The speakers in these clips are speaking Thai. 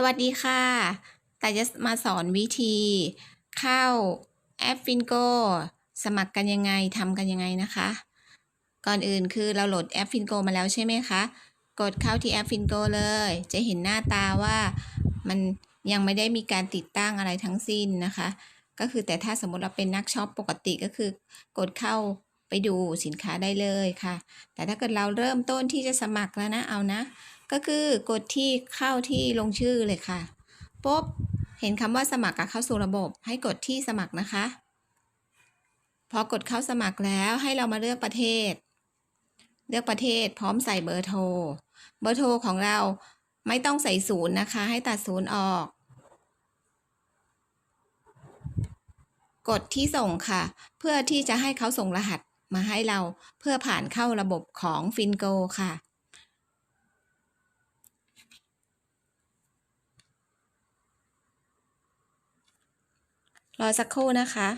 สวัสดีค่ะ แต่จะมาสอนวิธี เข้าแอปฟินโกสมัครกันยังไงทำกันยังไงนะคะ ก่อนอื่นคือเราโหลดแอปฟินโกมาแล้วใช่ไหมคะ กดเข้าที่แอปฟินโกเลย จะเห็นหน้าตาว่ามันยังไม่ได้มีการติดตั้งอะไรทั้งสิ้นนะคะ ก็คือแต่ถ้าสมมติเราเป็นนักช็อปปกติก็คือ กดเข้าไปดูสินค้าได้เลยค่ะ แต่ถ้าเกิดเราเริ่มต้นที่จะสมัครแล้วนะเอานะ ก็คือกดที่เข้าที่ลงชื่อเลยค่ะปุ๊บเห็นคำว่าสมัครกับเข้าสู่ระบบ ให้กดที่สมัครนะคะ พอกดเข้าสมัครแล้วให้เรามาเลือกประเทศ เลือกประเทศพร้อมใส่เบอร์โทร เบอร์โทรของเราไม่ต้องใส่ศูนย์นะคะ ให้ตัดศูนย์ออก กดที่ส่งค่ะ เพื่อที่จะให้เขาส่งรหัสมาให้เราเพื่อผ่านเข้าระบบของฟินโกค่ะ รอสักครู่นะคะ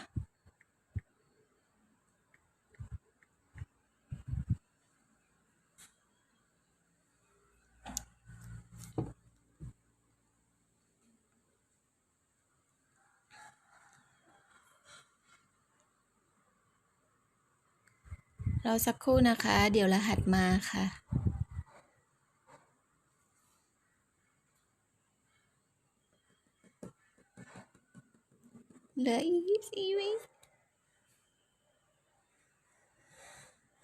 รอสักครู่นะคะ เดี๋ยวรหัสมาค่ะ เหลืออีกยี่สิบวิ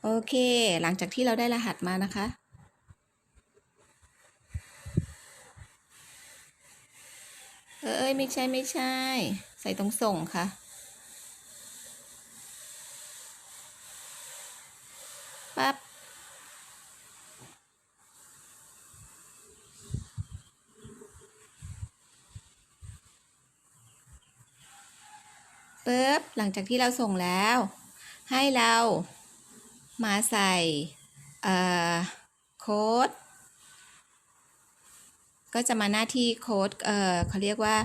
โอเค หลังจากที่เราได้รหัสมานะคะ เอ้ย ไม่ใช่ไม่ใช่ ใส่ตรงส่งค่ะ ปั๊บ ปึ๊บหลังจากที่เราส่งแล้ว ให้เรามาใส่เอ่อโค้ดก็จะมาหน้าที่โค้ดเอ่อเขาเรียกว่า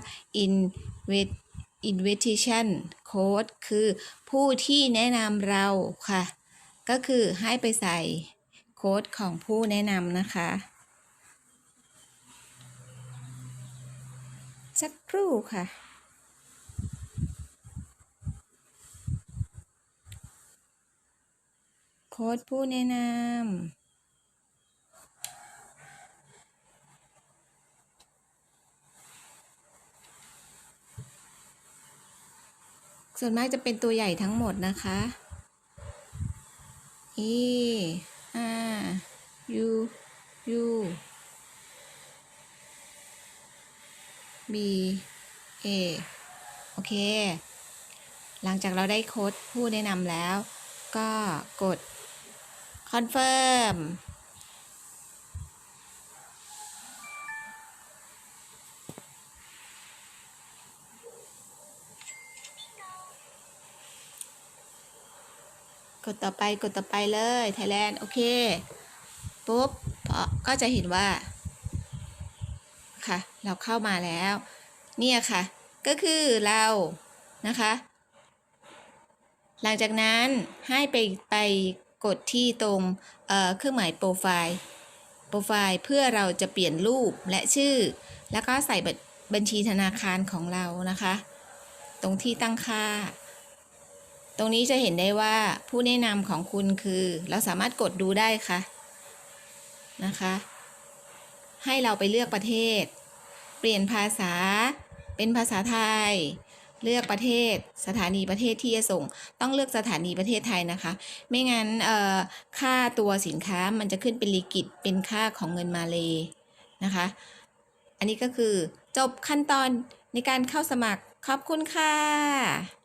in invitation code คือผู้ที่แนะนำเราค่ะ ก็คือให้ไปใส่โค้ดของผู้แนะนำนะคะ สักครู่ค่ะ ค้ดผู้แนะนำส่วนมากจะเป็นตัวใหญ่ทั้งหมดนะคะ E R U U B A โอเค หลังจากเราได้โค้ดผู้แนะนำแล้ว ก็กด confirm กดต่อไปกดต่อไปเลย Thailand โอเค ปุ๊บพอก็จะเห็นว่า ค่ะ เราเข้ามาแล้ว เนี่ยค่ะ ก็คือเรานะคะ หลังจากนั้นให้ไปไป กดที่ตรงเอ่อเครื่องหมายโปรไฟล์โปรไฟล์เพื่อเราจะเปลี่ยนรูปและชื่อ แล้วก็ใส่บบัญชีธนาคารของเรานะคะ ตรงที่ตั้งค่า ตรงนี้จะเห็นได้ว่าผู้แนะนำของคุณคือ เราสามารถกดดูได้ค่ะนะคะ ให้เราไปเลือกประเทศ เปลี่ยนภาษาเป็นภาษาไทย เลือกประเทศสถานีประเทศที่จะส่ง ต้องเลือกสถานีประเทศไทยนะคะ ไม่งั้นเอ่อค่าตัวสินค้ามันจะขึ้นเป็นลีกิตเป็นค่าของเงินมาเลยนะคะ อันนี้ก็คือจบขั้นตอนในการเข้าสมัครขอบคุณค่ะ